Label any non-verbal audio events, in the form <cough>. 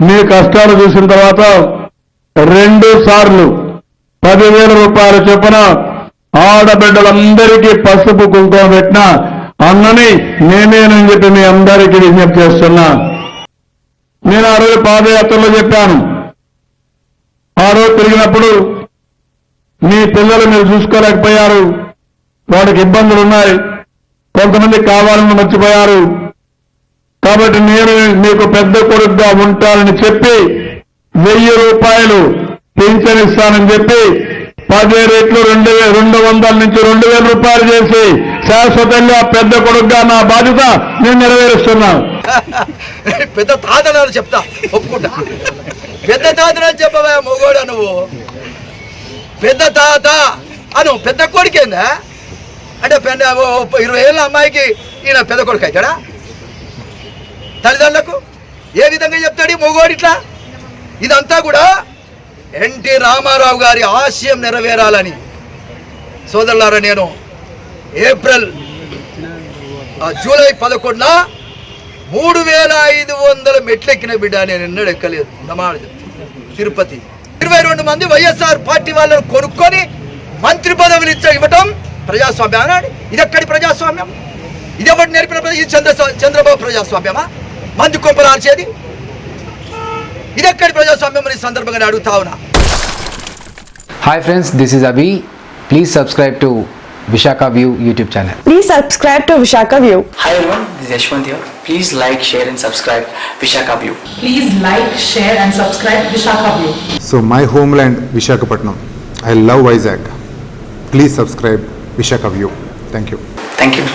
మీ కష్టాలు చూసిన తర్వాత రెండు సార్లు పదివేల రూపాయల చొప్పున ఆడబిడ్డలందరికీ పసుపు కుంకుమ పెట్టిన అన్నని నేనేనని చెప్పి మీ అందరికీ విజ్ఞప్తి చేస్తున్నా. నేను ఆ రోజు పాదయాత్రలో చెప్పాను. ఆ రోజు తిరిగినప్పుడు మీ పిల్లలు మీరు చూసుకోలేకపోయారు. వాడికి ఇబ్బందులు ఉన్నాయి. కొంతమంది కావాలని మర్చిపోయారు. కాబట్టి నేను మీకు పెద్ద కొడుకుగా ఉంటానని చెప్పి వెయ్యి రూపాయలు పెన్షన్ ఇస్తానని చెప్పి పదే రేట్లు రెండు రెండు వందల నుంచి రెండు వేల రూపాయలు చేసి శాశ్వతంగా పెద్ద కొడుకుగా నా బాధ్యత నేను నెరవేరుస్తున్నాను. <laughs> పెద్ద తాతనాలు చెప్తా ఒప్పుకుంటా. పెద్ద తాతనాలు చెప్పవా మొగోడా నువ్వు. పెద్ద తాత అను పెద్ద కొడుకేందా? అంటే పెద్ద ఇరవై ఏళ్ళ అమ్మాయికి ఈయన పెద్ద కొడుకు అవుతాడా? తల్లిదండ్రులకు ఏ విధంగా చెప్తాడు ఈ మొగోడు ఇట్లా? ఇదంతా కూడా ఎన్టీ రామారావు గారి ఆశయం నెరవేరాలని. సోదరులారా నేను ఏప్రిల్ జూలై పదకొండున మూడు వేల ఐదు వందల మెట్లెక్కిన బిడ్డ నేను ఎన్నడూ ఎక్కలేదు. నమాడు తిరుపతి. ఇరవై రెండు మంది వైఎస్ఆర్ పార్టీ వాళ్ళని కొనుక్కొని మంత్రి పదవులు ఇచ్చ ఇవ్వటం ప్రజాస్వామ్యం అన్నాడు. ఇది ఎక్కడి ప్రజాస్వామ్యం? ఇది ఎవరు నేర్పిన ప్రజా- ఇది చంద్ర చంద్రబాబు ప్రజాస్వామ్యమా? మంది కొంపలాల్చేది ఇది ఎక్కడి ప్రజాస్వామ్యం అని ఈ సందర్భంగా అడుగుతా ఉన్నా Hi friends, this is Abhi. Please subscribe to Vishaka View YouTube channel. Please subscribe to Vishaka View. Hi everyone, this is Yashwant here. Please like, share and subscribe Vishaka View. Please like, share and subscribe Vishaka View. So my homeland Vishakhapatnam. I love Vizag. Please subscribe Vishaka View. Thank you. Thank you.